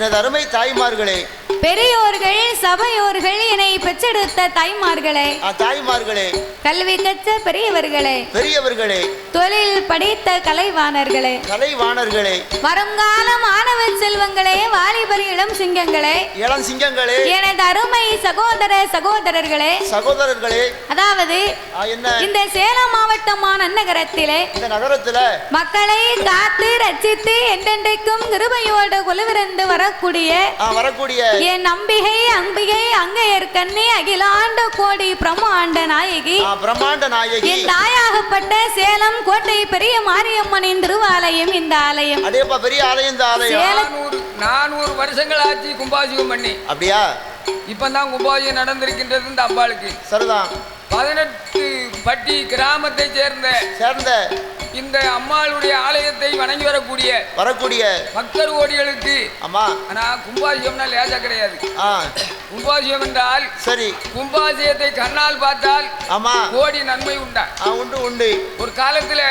எனது அருமை தாய்மார்களே பெரியோர்கள் சபையோர்கள் என்னை பெற்றெடுத்த தாய்மார்களே. தாய்மார்களே. கல்வி கற்ற பெரியவர்களே. பெரியவர்களே. தொழில் படித்த கலைவாணர்களே. கலைவாணர்களே. வருங்கால மாணவ செல்வங்களே வாலிபர் இளம் சிங்கங்களே. இளம் சிங்கங்களே. எனது அருமை சகோதர சகோதரர்களே. சகோதரர்களே. அதாவது இந்த சேலம் மாவட்டமான நகரத்திலே இந்த நகரத்துல? மக்களை காத்து ரட்சித்து என்றென்றைக்கும் கிருபையோடு குழுவிருந்து வரக்கூடிய வரக்கூடிய என் நம்பிகை அம்பிகை அங்கையர் கண்ணி அகிலாண்ட கோடி பிரம்மாண்ட நாயகி. ஆ, பிரம்மாண்ட நாயகி. என் தாயாகப்பட்ட சேலம் கோட்டை பெரிய மாரியம்மனின் திருவாலயம் இந்த ஆலயம். அதேப்பா பெரிய ஆலயம் இந்த ஆலயம். நானூறு வருஷங்கள் ஆச்சு கும்பாபிஷேகம் பண்ணி. அப்படியா? இப்பதான் கும்பாபிஷேகம் நடந்திருக்கின்றது இந்த அம்பாளுக்கு. சரிதான். பதினெட்டு பட்டி கிராமத்தை சேர்ந்த சேர்ந்த இந்த அம்மாளுடைய ஆலயத்தை வணங்கி வரக்கூடிய வரக்கூடிய பக்தர் கோடிகளுக்கு அம்மா. ஆனா கும்பாபிஷேகம்னா லேசா கிடையாது. ஆ. கும்பாபிஷேகம் என்றால் சரி. கும்பாபிஷேகத்தை கண்ணால் பார்த்தால் ஆமா. கோடி நன்மை உண்டா? உண்டு உண்டு. ஒரு காலத்துல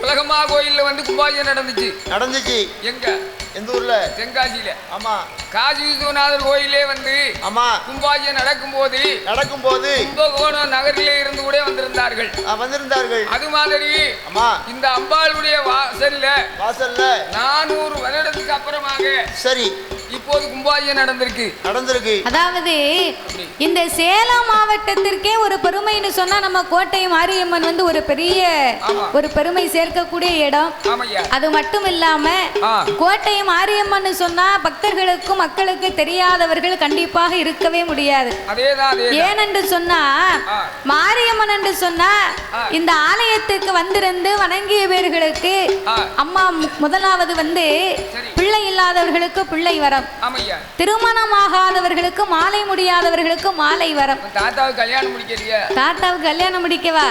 உலகமா கோயில்ல வந்து கும்பாபிஷேகம் நடந்துச்சு. நடந்துச்சு. எங்க? எந்த ஊர்ல? தென்காசியில. ஆமா. காசி விஸ்வநாதர் கோயிலே வந்து ஆமா. கும்பாஜியம் நடக்கும்போது நடக்கும்போது கும்பகோணம் நகரிலே இருந்து கூட வந்திருந்தார்கள். வந்திருந்தார்கள். அது மாதிரி ஆமா. இந்த அம்பாளுடைய வாசல்ல வாசல்ல நானூறு வருடத்துக்கு அப்புறமாக சரி. இப்போது கும்பாஜியம் நடந்திருக்கு நடந்திருக்கு அதாவது இந்த சேலம் மாவட்டத்திற்கே ஒரு பெருமைன்னு சொன்னா நம்ம கோட்டை மாரியம்மன் வந்து ஒரு பெரிய. ஒரு பெருமை சேர்க்கக்கூடிய இடம் ஆமையா அது மட்டும் இல்லாம. கோட்டை மாரியம்மன் சொன்னா பக்தர்களுக்கும் மக்களுக்கு தெரியாதவர்கள் கண்டிப்பாக இருக்கவே முடியாது ஏனென்று சொன்னா. மாரியம்மன் என்று சொன்னா. இந்த ஆலயத்துக்கு வந்திருந்து வணங்கியவர்களுக்கு ஆ. அம்மா முதலாவது வந்து. பிள்ளை இல்லாதவர்களுக்கு பிள்ளை வரம். ஆமையா. திருமணமாகாதவர்களுக்கு மாலை முடியாதவர்களுக்கு மாலை வரம். தாத்தாவுக்கு கல்யாணம் முடிக்கலையா. தாத்தாவுக்கு கல்யாணம் முடிக்கவா.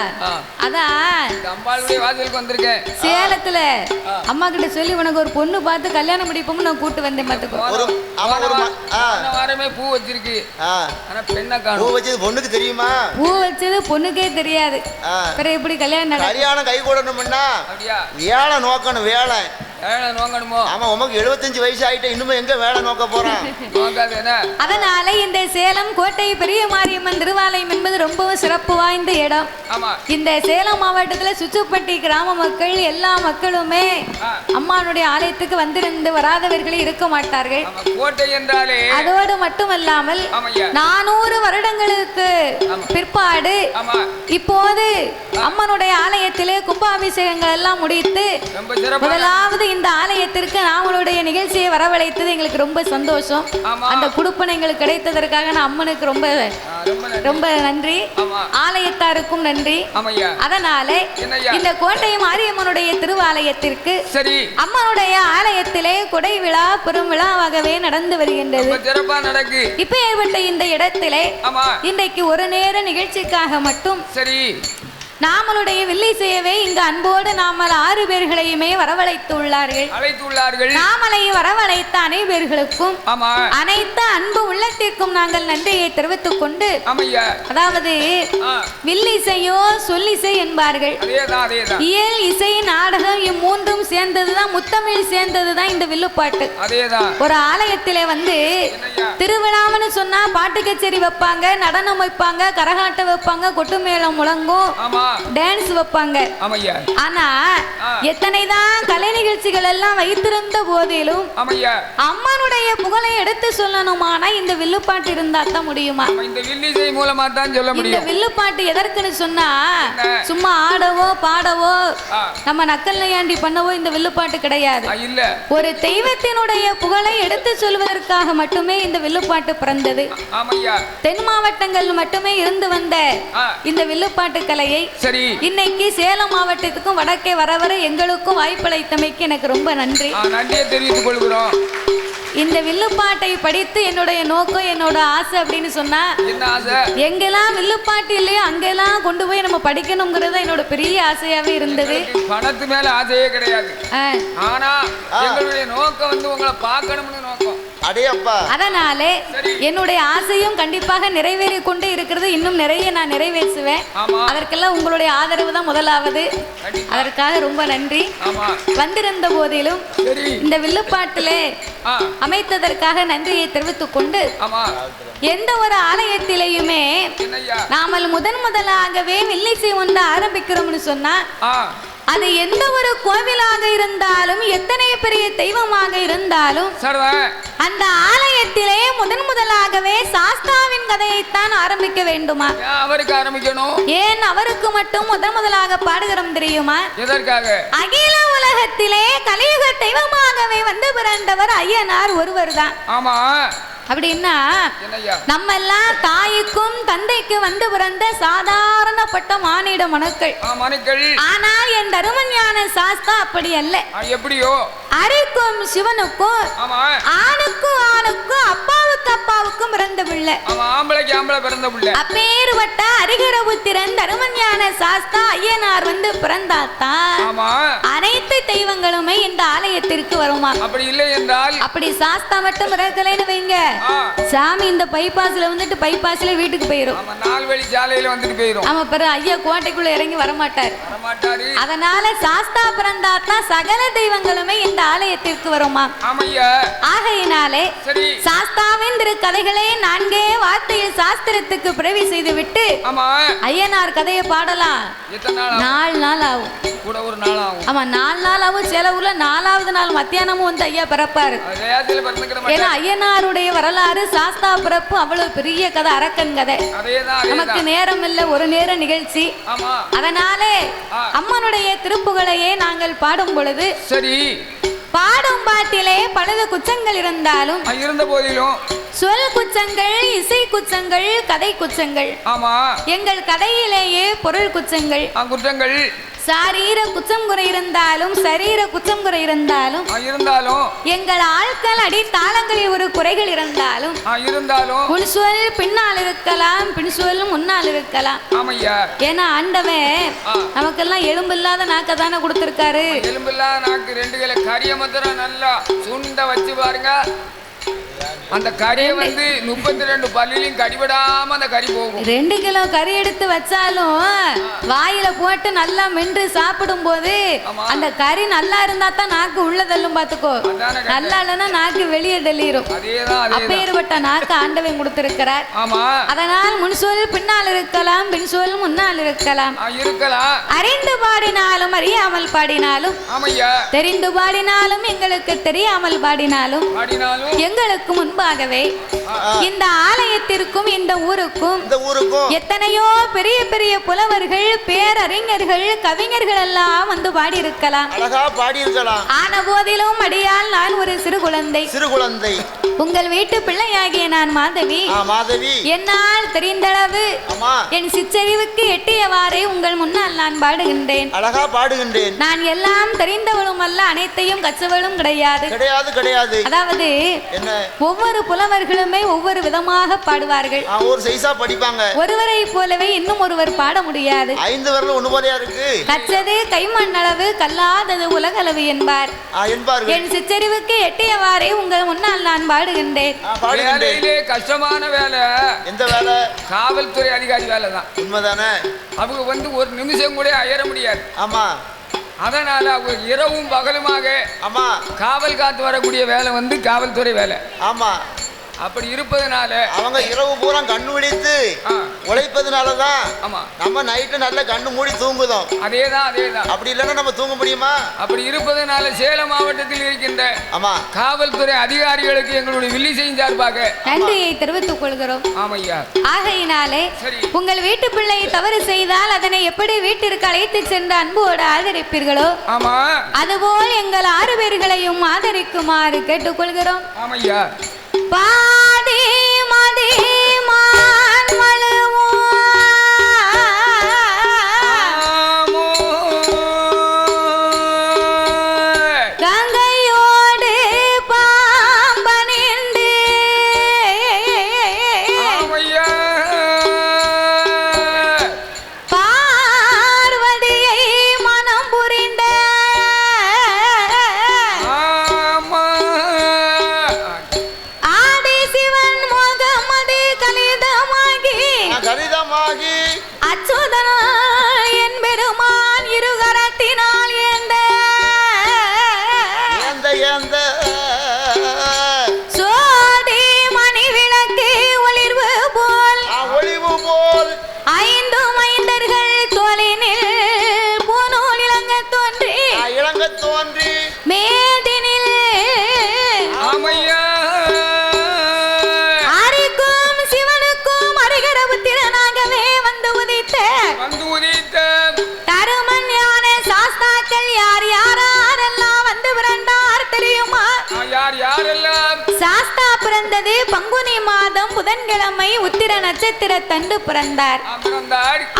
அதான் இந்த அம்பாளுடைய வாசலுக்கு வந்திருக்கேன். சேலத்துல அம்மா கிட்ட சொல்லி உனக்கு ஒரு பொண்ணு பார்த்து கல்யாணம் முடிப்போம்னு நான் கூட்டு வந்தேன் பாத்துக்கோ வாரமே பூ வச்சிருக்கு. ஆனா பெண்ணை பூ வச்சது பொண்ணுக்கு தெரியுமா? பூ வச்சது பொண்ணுக்கே தெரியாது. பிறகு எப்படி கல்யாணம் கல்யாணம் கை கூடணும்னா வேலை நோக்கணும் வேலை. ஏழை நோங்கணுமோ? ஆமா உமக்கு எழுபத்தஞ்சு வயசு ஆயிட்டு இன்னும் எங்க வேலை நோக்க போறான் நோக்காது என்ன? அதனால இந்த சேலம் கோட்டை பெரிய மாரியம்மன் திருவாலயம் என்பது ரொம்பவும் சிறப்பு வாய்ந்த இடம். ஆமா. இந்த சேலம் மாவட்டத்துல சுச்சுப்பட்டி கிராம மக்கள் எல்லா மக்களுமே. அம்மானுடைய ஆலயத்துக்கு வந்திருந்து வராதவர்களே இருக்க மாட்டார்கள். ஆமா கோட்டை என்றாலே அதோடு மட்டுமல்லாமல் நானூறு வருடங்களுக்கு. பிற்பாடு ஆமா. இப்போது அம்மனுடைய ஆலயத்திலே கும்பாபிஷேகங்கள் எல்லாம் முடித்து ரொம்ப சிறப்பான முதலாவது இந்த ஆலயத்திற்கு நாமளுடைய நிகழ்ச்சியை வரவழைத்தது எங்களுக்கு ரொம்ப சந்தோஷம். அந்த குடுப்பனை எங்களுக்கு கிடைத்ததற்காக நான் அம்மனுக்கு ரொம்ப ரொம்ப நன்றி. ஆலயத்தாருக்கும் நன்றி. அதனால? இந்த கோட்டை மாரியம்மனுடைய திருவாலயத்திற்கு அம்மனுடைய ஆலயத்திலே கொடை விழா பெரும் விழாவாகவே நடந்து வருகின்றது. இப்ப ஏற்பட்ட இந்த இடத்திலே இன்றைக்கு ஒரு நேர நிகழ்ச்சிக்காக மட்டும் சரி. நாமளுடைய வில்லை செய்யவே இங்கு அன்போடு நாமல் ஆறு பேர்களையுமே வரவழைத்து உள்ளார்கள் அழைத்துள்ளார்கள். நாமலை வரவழைத்த அனைவர்களுக்கும் ஆமா. அனைத்து அன்பு உள்ளத்திற்கும் நாங்கள் நன்றியை தெரிவித்துக் கொண்டு ஆமையா. அதாவது வில்லிசையோ சொல்லிசை என்பார்கள். அதேதான் அதேதான். இயல் இசை நாடகம் இம்மூன்றும் சேர்ந்ததுதான் முத்தமிழ் சேர்ந்ததுதான் இந்த வில்லுப்பாட்டு. அதேதான். ஒரு ஆலயத்திலே வந்து திருவிழாவுன்னு சொன்னா பாட்டு கச்சேரி வைப்பாங்க நடனம் வைப்பாங்க கரகாட்டம் வைப்பாங்க கொட்டு மேளம் முழங்கும். ஆமா. டான்ஸ் வைப்பாங்க. ஆனா. எத்தனைதான் கலை நிகழ்ச்சிகள் எல்லாம் வைத்திருந்த போதிலும் அம்மனுடைய புகழை எடுத்து சொல்லணுமானா இந்த வில்லுப்பாட்டு இருந்தா தான் முடியுமா? இந்த வில்லிசை மூலமா தான் சொல்ல இந்த முடியும். வில்லுப்பாட்டு எதற்குன்னு சொன்னா? சும்மா ஆடவோ பாடவோ. நம்ம நக்கல் நையாண்டி பண்ணவோ இந்த வில்லுப்பாட்டு கிடையாது. ஒரு தெய்வத்தினுடைய புகழை எடுத்து சொல்வதற்காக மட்டுமே இந்த வில்லுப்பாட்டு பிறந்தது. தென் மாவட்டங்கள் மட்டுமே இருந்து வந்த. இந்த வில்லுப்பாட்டு கலையை சரி. இன்னைக்கு சேலம் மாவட்டத்துக்கும் வடக்கே வர வர எங்களுக்கும் வாய்ப்பளித்தமைக்கு எனக்கு ரொம்ப நன்றி. ஆ, நன்றியை தெரிவித்துக் கொள்கிறோம். இந்த வில்லுப்பாட்டை படித்து என்னுடைய நோக்கம் என்னோட ஆசை அப்படின்னு சொன்னா என்ன ஆசை? எங்கெல்லாம் வில்லுப்பாட்டு இல்லையோ அங்கெல்லாம் கொண்டு போய் நம்ம படிக்கணுங்கிறது என்னோட பெரிய ஆசையாவே இருந்தது. பணத்து மேல ஆசையே கிடையாது. ஆனா எங்களுடைய நோக்கம் வந்து உங்களை பார்க்கணும்னு அதனாலே. என்னுடைய ஆசையும் கண்டிப்பாக நிறைவேறி கொண்டு இருக்கிறது. இன்னும் நிறைய நான் நிறைவேற்றுவேன். அதற்கெல்லாம் உங்களுடைய ஆதரவு தான் முதலாவது. அதற்காக ரொம்ப நன்றி. ஆமா. வந்திருந்த போதிலும் இந்த வில்லுப்பாட்டிலே அமைத்ததற்காக நன்றியை தெரிவித்துக் கொண்டு ஆமா. எந்த ஒரு ஆலயத்திலேயுமே நாமல் முதன் முதலாகவே வில்லிசை ஒன்று ஆரம்பிக்கிறோம்னு சொன்னா அது எந்த ஒரு கோவிலாக இருந்தாலும் எத்தனை பெரிய தெய்வமாக இருந்தாலும் அந்த ஆலயத்திலே முதன் முதலாகவே சாஸ்தாவின் கதையைத்தான் ஆரம்பிக்க வேண்டுமா? ஏன் அவருக்கு ஆரம்பிக்கணும்? ஏன் அவருக்கு மட்டும் முதன் முதலாக பாடுகிறோம் தெரியுமா? எதற்காக? அகில உலகத்திலே கலியுக தெய்வமாகவே வந்து பிறந்தவர் ஐயனார் ஒருவர் தான் ஆமா. அப்படின்னா நம்ம எல்லாம் தாய்க்கும் தந்தைக்கு வந்து பிறந்த சாதாரணப்பட்ட மானிட மனுக்கள். ஆனால் என் தருமஞான சாஸ்தா அப்படி அல்ல. எப்படியோ? அரிக்கும் சிவனுக்கும் ஆணுக்கும் ஆணுக்கும் அப்பாவுக்கு அப்பாவுக்கும் பிறந்த பிள்ளை. ஆமா ஆம்பளைக்கு ஆம்பளை பிறந்த பிள்ளை. அப்பேறுபட்ட அரிகரபுத்திரன் தருமஞான சாஸ்தா ஐயனார் வந்து பிறந்தாத்தான். அனைத்து தெய்வங்களுமே இந்த ஆலயத்திற்கு வருமா? அப்படி இல்லை என்றால் அப்படி சாஸ்தா மட்டும் பிறக்கலைன்னு வைங்க. சாமி இந்த பைபாஸ்ல வந்துட்டு பைபாஸ்ல வீட்டுக்கு போயிரும். ஆமா நாலு வழி சாலையில வந்துட்டு போயிரும். ஆமா பிறகு ஐயா கோட்டைக்குள்ள இறங்கி வரமாட்டாரு. அதனால சாஸ்தா பிறந்தாத்தான் சகல தெய்வங்களுமே இந்த ஆலயத்திற்கு வருமா? ஆகையினாலே சாஸ்தாவின் திரு கதைகளை நான்கே வார்த்தையில் சாஸ்திரத்துக்கு பிறவி செய்துவிட்டு ஆமா. ஐயனார் கதையை பாடலாம்? நாலு நாள் ஆகும். கூட ஒரு நாள் ஆகும். ஆமா நாலு நாள் ஆகும். சில ஊர்ல நாலாவது நாள் மத்தியானமும் வந்து ஐயா பிறப்பாரு. ஏன்னா ஐயனாருடைய வரலாறு சாஸ்தா பிறப்பு அவ்வளவு பெரிய கதை அரக்கன் கதை. நமக்கு நேரம் இல்ல ஒரு நேர நிகழ்ச்சி. அதனாலே. அம்மனுடைய திருப்புகளையே நாங்கள் பாடும் பொழுது சரி. பாடும் பாட்டிலே பலது குச்சங்கள் இருந்தாலும் இருந்த போதிலும் சொல் குச்சங்கள் இசை குச்சங்கள் கதை குச்சங்கள் ஆமா. எங்கள் கதையிலேயே பொருள் குச்சங்கள் குற்றங்கள் சாரீர குச்சம் குறை இருந்தாலும் சரீர குச்சம் குறை இருந்தாலும் இருந்தாலும் எங்கள் ஆட்கள் அடி தாளங்களில் ஒரு குறைகள் இருந்தாலும் இருந்தாலும் சொல் பின்னால் இருக்கலாம் பின் சொல் முன்னால் இருக்கலாம். ஆமையா? ஏன்னா ஆண்டவன். நமக்கெல்லாம் எலும்பு இல்லாத நாக்க தானே கொடுத்துருக்காரு. எலும்பில்லாத நாக்கு ரெண்டு கிலோ கறியை மாத்திரம் நல்லா சுண்ட வச்சு பாருங்க. அந்த கறியை வந்து முப்பத்தி ரெண்டு பல்லிலையும் கடிபடாம அந்த கறி போகும். ரெண்டு கிலோ கறி எடுத்து வச்சாலும் வாயில போட்டு நல்லா மென்று சாப்பிடும் போது. அந்த கறி நல்லா இருந்தா தான் நாக்கு உள்ள தள்ளும் பாத்துக்கோ. நல்லா இல்லைன்னா நாக்கு வெளியே அதேதான் அப்பேற்பட்ட நாக்கு ஆண்டவன் கொடுத்திருக்கிறார். அதனால் முன் சொல் பின்னால் இருக்கலாம் பின் சொல் முன்னால் இருக்கலாம். அறிந்து பாடினாலும் அறியாமல் பாடினாலும் தெரிந்து பாடினாலும் எங்களுக்கு தெரியாமல் பாடினாலும் பாடினாலும். எங்களுக்கு முன்பாகவே இந்த ஆலயத்திற்கும் இந்த ஊருக்கும் எத்தனையோ பெரிய பெரிய புலவர்கள் பேரறிஞர்கள் கவிஞர்கள் எல்லாம் வந்து பாடியிருக்கலாம். ஆன போதிலும் அடியால் நான் ஒரு சிறு குழந்தை. சிறு குழந்தை. உங்கள் வீட்டு பிள்ளையாகிய நான் மாதவி. என்னால் தெரிந்தளவு என் சிற்றறிவுக்கு எட்டியவாறே உங்கள் முன்னால் நான் பாடுகின்றேன். அழகா பாடுகின்றேன். நான் எல்லாம் தெரிந்தவளும் அல்ல அனைத்தையும் கற்றவளும் கிடையாது. கிடையாது கிடையாது. அதாவது என்ன? ஒவ்வொரு புலவர்களுமே ஒவ்வொரு விதமாக பாடுவார்கள். ஆ, ஒரு சைஸா படிப்பாங்க. ஒருவரை போலவே இன்னும் ஒருவர் பாட முடியாது. ஐந்து வரல ஒண்ணு போலையா இருக்கு? கற்றது கைமண்ணளவு கல்லாதது உலகளவு என்பார். என் சிற்றறிவுக்கு எட்டியவாறே உங்கள் முன்னால் நான் பாடுகின்றேன். ஆ, பாடுகின்றேன். வேலையிலே கஷ்டமான வேலை. எந்த வேலை? காவல்துறை அதிகாரி வேலை தான் உண்மைதானே? அவங்க வந்து ஒரு நிமிஷம் கூட அயர முடியாது. ஆமா. அதனால அவங்க இரவும் பகலுமாக ஆமா. காவல் காத்து வரக்கூடிய வேலை வந்து காவல்துறை வேலை. ஆமா. அப்படி இருப்பதனால அவங்க இரவு பூரா கண்ணு விழித்து ஆ, உழைப்பதுனாலதான் ஆமா. நம்ம நைட்டு நல்ல கண்ணு மூடி தூங்குதோம். அதேதான் அதேதான். அப்படி இல்லைன்னா நம்ம தூங்க முடியுமா? அப்படி இருப்பதனால சேலம் மாவட்டத்தில் இருக்கின்ற ஆமா. காவல்துறை அதிகாரிகளுக்கு எங்களுடைய வில்லி செய்யும் சார்பாக நன்றியை தெரிவித்துக் கொள்கிறோம். ஆமையா. ஆகையினாலே உங்கள் வீட்டு பிள்ளை தவறு செய்தால் அதனை எப்படி வீட்டிற்கு அழைத்து சென்று அன்போடு ஆதரிப்பீர்களோ? ஆமா. அதுபோல் எங்கள் ஆறு பேர்களையும் ஆதரிக்குமாறு கேட்டுக்கொள்கிறோம் ஆமையா. பாதி கலிதமாகி நான் என் பெருமான் இருகர பிறந்தது பங்குனி மாதம் புதன்கிழமை உத்திர நட்சத்திர தண்டு பிறந்தார்.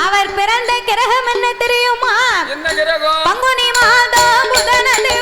அவர் பிறந்த கிரகம் என்ன தெரியுமா? பங்குனி மாதம் புதனது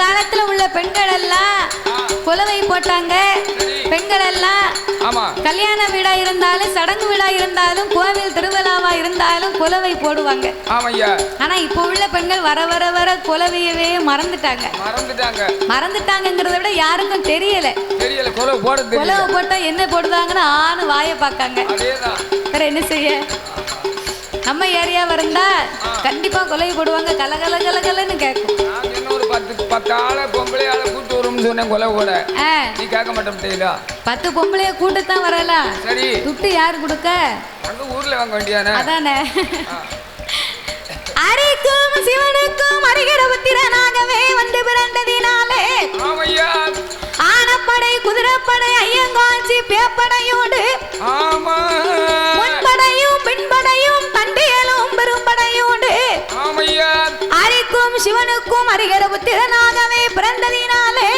காலத்துல உள்ள பெண்கள் எல்லாம் குலவை போட்டாங்க. பெண்கள் எல்லாம் கல்யாண வீடா இருந்தாலும் சடங்கு வீடா இருந்தாலும் கோவில் திருவிழாவா இருந்தாலும் குலவை போடுவாங்க. ஆனா இப்போ உள்ள பெண்கள் வர வர வர குலவையவே மறந்துட்டாங்க. மறந்துட்டாங்க. மறந்துட்டாங்கங்கிறத விட யாருக்கும் தெரியல. தெரியல போட குலவை போட்டா என்ன போடுதாங்கன்னு ஆணு வாயை பார்க்காங்க. அதேதான். வேற என்ன செய்ய? நம்ம ஏரியா இருந்தா கண்டிப்பா கொலை போடுவாங்க. கல கல கல கலன்னு கேட்கும் ஒரு பத்து பத்து ஆளை பொம்பளை ஆளை கூட்டு வரும்னு சொன்னேன் கொலை கூட ஆ, நீ கேட்க மாட்டேன் தெரியல பத்து பொம்பளைய கூட்டத்தான் வரலாம் சரி. துட்டு யார் கொடுக்க? அங்க ஊர்ல வாங்க வேண்டியானே அதானே. அரிக்கும் சிவனுக்கும் அரிகிற புத்திரனாகவே வந்து பிறந்ததினாலே ஆனப்படை குதிரைப்படை ஐயங்காட்சி பேப்படையோடு முன்படையும் சிவனுக்கும் அரிகர புத்திரனாகவே பிறந்ததினாலே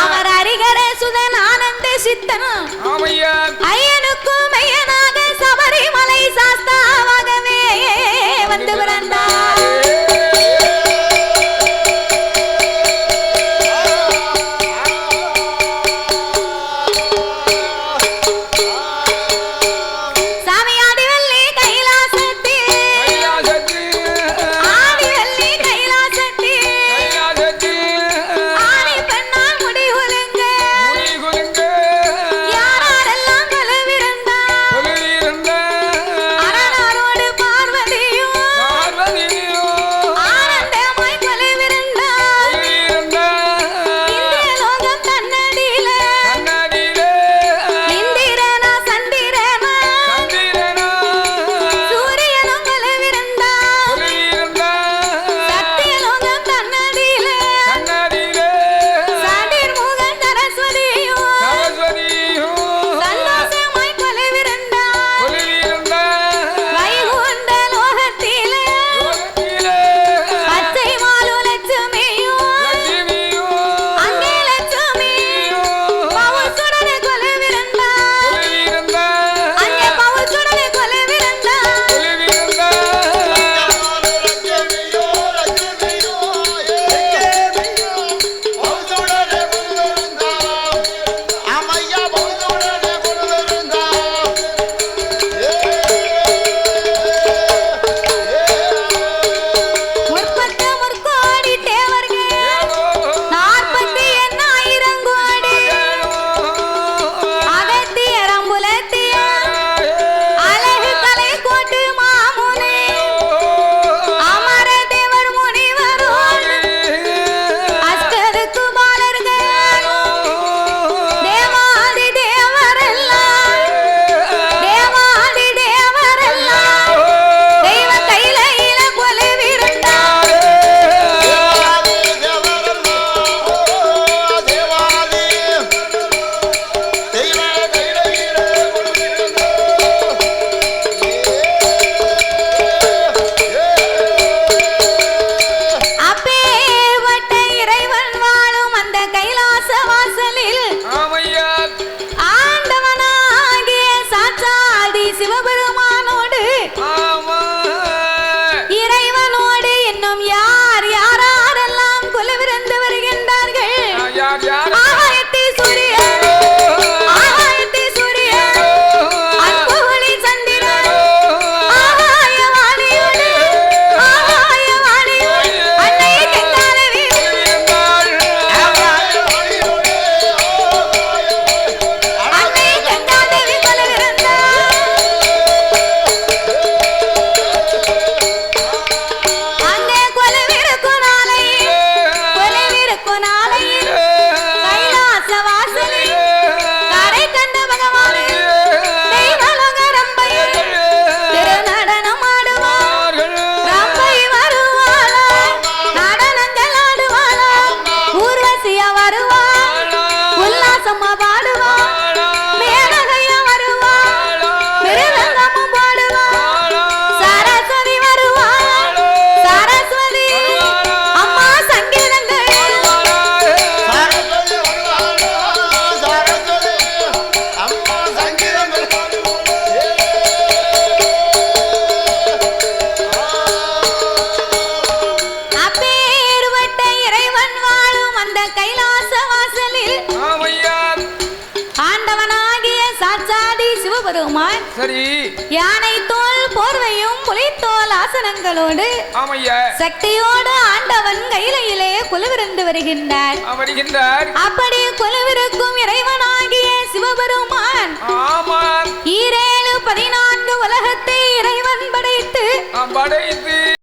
அவர் அரிகர சுதன் ஆனந்த சித்தனும் கையிலையிலே குலுவிருந்து வருகின்றார். வருகின்றார் அப்படி குலுவிருக்கும் இறைவனாகிய சிவபெருமான். ஈரேழு பதினான்கு உலகத்தை இறைவன் படைத்து படைத்து